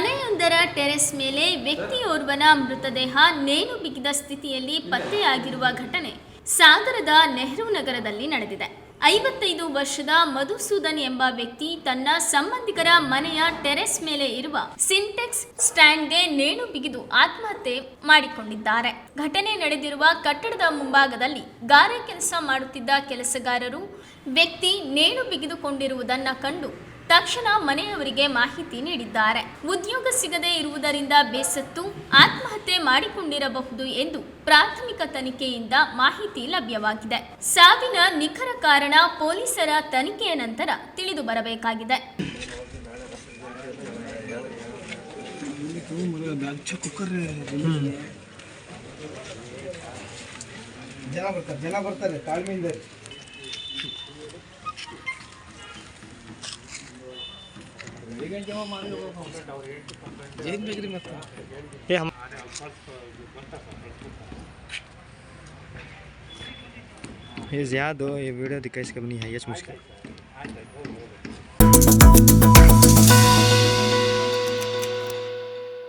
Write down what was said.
Terrace ಮೇಲೆ ವ್ಯಕ್ತಿಯೋರ್ವನ ಮೃತದೇಹ ನೇಣು ಬಿಗಿದ ಸ್ಥಿತಿಯಲ್ಲಿ ಪತ್ತೆಯಾಗಿರುವ ಘಟನೆ ಸಾಗರದ ನೆಹರು ನಗರದಲ್ಲಿ ನಡೆದಿದೆ. ಐವತ್ತೈದು ವರ್ಷದ ಮಧುಸೂದನ್ ಎಂಬ ವ್ಯಕ್ತಿ ತನ್ನ ಸಂಬಂಧಿಕರ ಮನೆಯ ಟೆರೆಸ್ ಮೇಲೆ ಇರುವ ಸಿಂಟೆಕ್ಸ್ ಸ್ಟ್ಯಾಂಡ್ಗೆ ನೇಣು ಬಿಗಿದು ಆತ್ಮಹತ್ಯೆ ಮಾಡಿಕೊಂಡಿದ್ದಾರೆ. ಘಟನೆ ನಡೆದಿರುವ ಕಟ್ಟಡದ ಮುಂಭಾಗದಲ್ಲಿ ಗಾರೆ ಕೆಲಸ ಮಾಡುತ್ತಿದ್ದ ಕೆಲಸಗಾರರು ವ್ಯಕ್ತಿ ನೇಣು ಬಿಗಿದುಕೊಂಡಿರುವುದನ್ನು ಕಂಡು ತಕ್ಷಣ ಮನೆಯವರಿಗೆ ಮಾಹಿತಿ ನೀಡಿದ್ದಾರೆ. ಉದ್ಯೋಗ ಸಿಗದೇ ಇರುವುದರಿಂದ ಬೇಸತ್ತು, ಆತ್ಮಹತ್ಯೆ ಮಾಡಿಕೊಂಡಿರಬಹುದು ಎಂದು ಪ್ರಾಥಮಿಕ ತನಿಖೆಯಿಂದ ಮಾಹಿತಿ ಲಭ್ಯವಾಗಿದೆ. ಸಾವಿನ ನಿಖರ ಕಾರಣ ಪೊಲೀಸರ ತನಿಖೆಯ ನಂತರ ತಿಳಿದು ಬರಬೇಕಾಗಿದೆ. ಜನ ಬರ್ತಾರೆ ಜನ ಬರ್ತಾರೆ, ತಾಳ್ಮೆಯಿಂದ. ये ज़्यादा हो ये वीडियो दिखाई इसका नहीं है ये मुश्किल।